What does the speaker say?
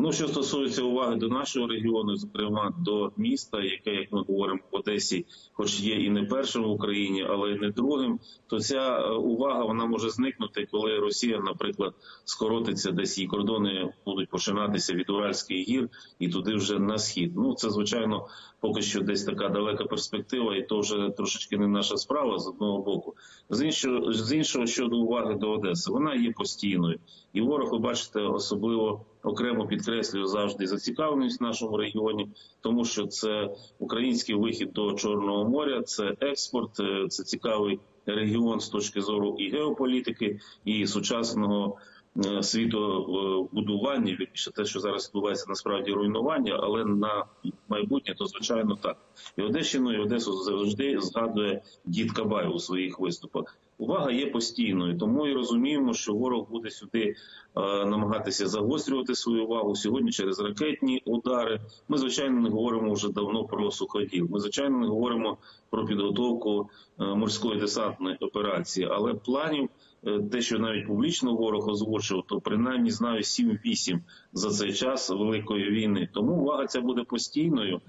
Ну, що стосується уваги до нашого регіону, зокрема до міста, яке, як ми говоримо, в Одесі, хоч є і не першим в Україні, але й не другим, то ця е, увага вона може зникнути, коли Росія, наприклад, скоротиться десь її кордони будуть починатися від Уральських гір і туди вже на схід. Ну це звичайно поки що десь така далека перспектива, і то вже трошечки не наша справа з одного боку. З іншого з іншого щодо уваги до Одеси, вона є постійною, і ворог, ви бачите, особливо окремо підкреслює завжди зацікавленість в нашому регіоні, тому що це український вихід до Чорного моря, це експорт, е, це цікавий регіон з точки зору і геополітики, і сучасного е, світобудування, вірніше те, що зараз відбувається насправді руйнування, але на майбутнє, то звичайно так. І Одещину, і Одесу завжди згадує дід Кабай у своїх виступах. Увага є постійною, тому і розуміємо, що ворог буде сюди е, намагатися загострювати свою увагу сьогодні через ракетні удари. Ми звичайно не говоримо вже давно про суходіл. Ми звичайно не говоримо про підготовку е, морської десантної операції, але планів. е, Те, що навіть публічно ворог озвучив, то принаймні знаю 7-8 за цей час великої війни. Тому увага ця буде постійною.